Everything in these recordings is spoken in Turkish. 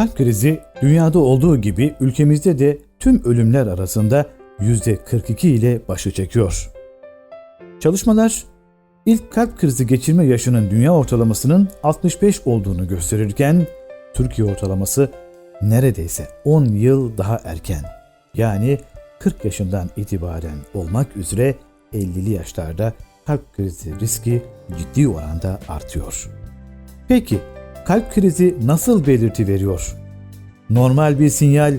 Kalp krizi dünyada olduğu gibi ülkemizde de tüm ölümler arasında %42 ile başı çekiyor. Çalışmalar ilk kalp krizi geçirme yaşının dünya ortalamasının 65 olduğunu gösterirken Türkiye ortalaması neredeyse 10 yıl daha erken yani 40 yaşından itibaren olmak üzere 50'li yaşlarda kalp krizi riski ciddi oranda artıyor. Peki kalp krizi nasıl belirti veriyor? Normal bir sinyal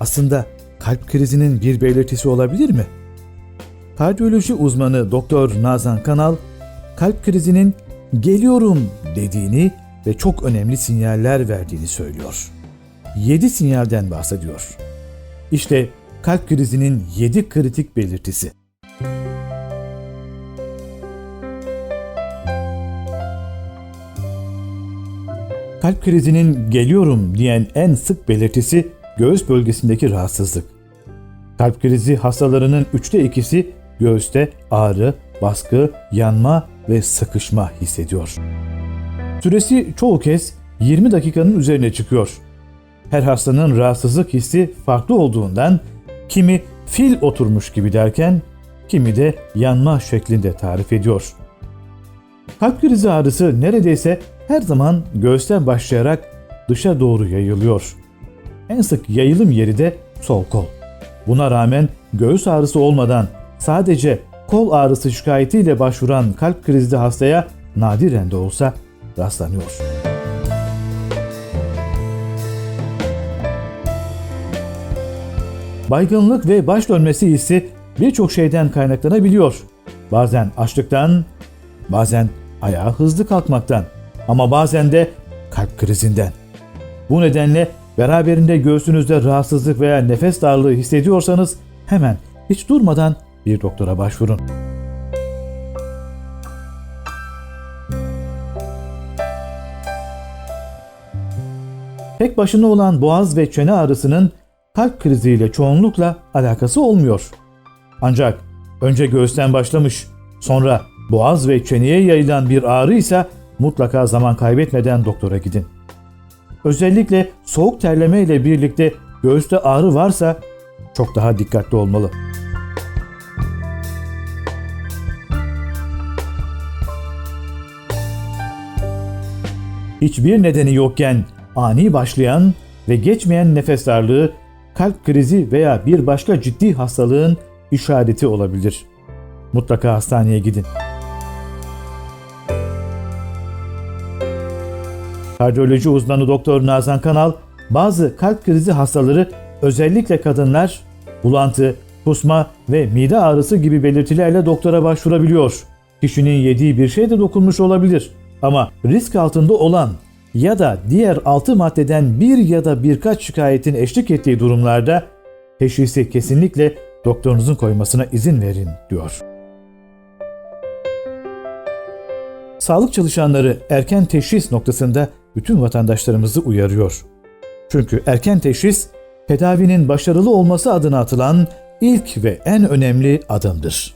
aslında kalp krizinin bir belirtisi olabilir mi? Kardiyoloji uzmanı Doktor Nazan Kanal kalp krizinin geliyorum dediğini ve çok önemli sinyaller verdiğini söylüyor. 7 sinyalden bahsediyor. İşte kalp krizinin 7 kritik belirtisi. Kalp krizinin geliyorum diyen en sık belirtisi göğüs bölgesindeki rahatsızlık. Kalp krizi hastalarının üçte ikisi göğüste ağrı, baskı, yanma ve sıkışma hissediyor. Süresi çoğu kez 20 dakikanın üzerine çıkıyor. Her hastanın rahatsızlık hissi farklı olduğundan kimi fil oturmuş gibi derken kimi de yanma şeklinde tarif ediyor. Kalp krizi ağrısı neredeyse her zaman göğüsten başlayarak dışa doğru yayılıyor. En sık yayılım yeri de sol kol. Buna rağmen göğüs ağrısı olmadan sadece kol ağrısı şikayetiyle başvuran kalp krizli hastaya nadiren de olsa rastlanıyor. Baygınlık ve baş dönmesi hissi birçok şeyden kaynaklanabiliyor. Bazen açlıktan, bazen ayağa hızlı kalkmaktan ama bazen de kalp krizinden. Bu nedenle beraberinde göğsünüzde rahatsızlık veya nefes darlığı hissediyorsanız hemen hiç durmadan bir doktora başvurun. Tek başına olan boğaz ve çene ağrısının kalp kriziyle çoğunlukla alakası olmuyor. Ancak önce göğüsten başlamış, sonra boğaz ve çeneye yayılan bir ağrı ise mutlaka zaman kaybetmeden doktora gidin. Özellikle soğuk terleme ile birlikte göğüste ağrı varsa çok daha dikkatli olmalı. Hiçbir nedeni yokken ani başlayan ve geçmeyen nefes darlığı kalp krizi veya bir başka ciddi hastalığın işareti olabilir. Mutlaka hastaneye gidin. Kardiyoloji uzmanı Doktor Nazan Kanal, bazı kalp krizi hastaları özellikle kadınlar bulantı, kusma ve mide ağrısı gibi belirtilerle doktora başvurabiliyor. Kişinin yediği bir şey de dokunmuş olabilir. Ama risk altında olan ya da diğer altı maddeden bir ya da birkaç şikayetin eşlik ettiği durumlarda teşhisi kesinlikle doktorunuzun koymasına izin verin diyor. Sağlık çalışanları erken teşhis noktasında bütün vatandaşlarımızı uyarıyor. Çünkü erken teşhis tedavinin başarılı olması adına atılan ilk ve en önemli adımdır.